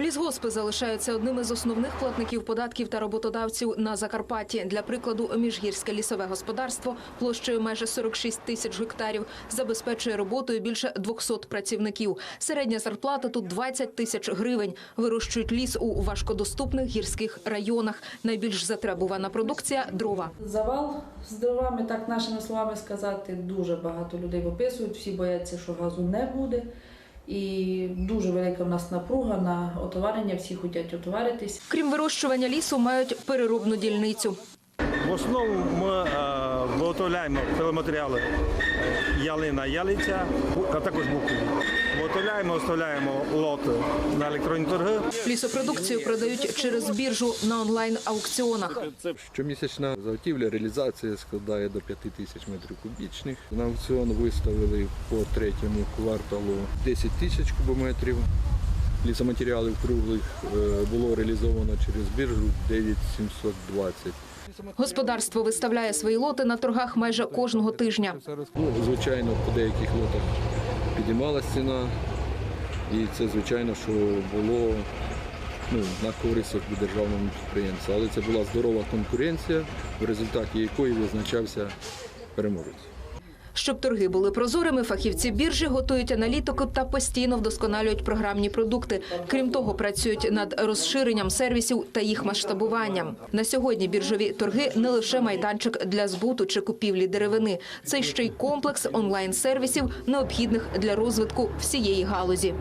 Лісгоспи залишаються одним із основних платників податків та роботодавців на Закарпатті. Для прикладу, міжгірське лісове господарство площею майже 46 тисяч гектарів забезпечує роботою більше 200 працівників. Середня зарплата тут 20 тисяч гривень. Вирощують ліс у важкодоступних гірських районах. Найбільш затребувана продукція – дрова. Завал з дровами, так нашими словами сказати, дуже багато людей виписують, всі бояться, що газу не буде. І дуже велика в нас напруга на отоварення, всі хочуть отоваритись. Крім вирощування лісу, мають переробну дільницю. В основному ми е, виготовляємо пиломатеріали ялина, ялиця, а також букові. Виготовляємо, оставляємо лоти на електронні торги. Лісопродукцію продають через біржу на онлайн-аукціонах. Щомісячна заготівля реалізація складає до 5 тисяч метрів кубічних. На аукціон виставили по третьому кварталу 10 тисяч кубометрів. Лісоматеріалів круглих е, було реалізовано через біржу 9720. Господарство виставляє свої лоти на торгах майже кожного тижня. Ну, звичайно, по деяких лотах підіймалась ціна, і це звичайно, що було ну, на користь якби, державному підприємству. Але це була здорова конкуренція, в результаті якої визначався переможець. Щоб торги були прозорими, фахівці біржі готують аналітику та постійно вдосконалюють програмні продукти. Крім того, працюють над розширенням сервісів та їх масштабуванням. На сьогодні біржові торги не лише майданчик для збуту чи купівлі деревини, це ще й комплекс онлайн-сервісів, необхідних для розвитку всієї галузі.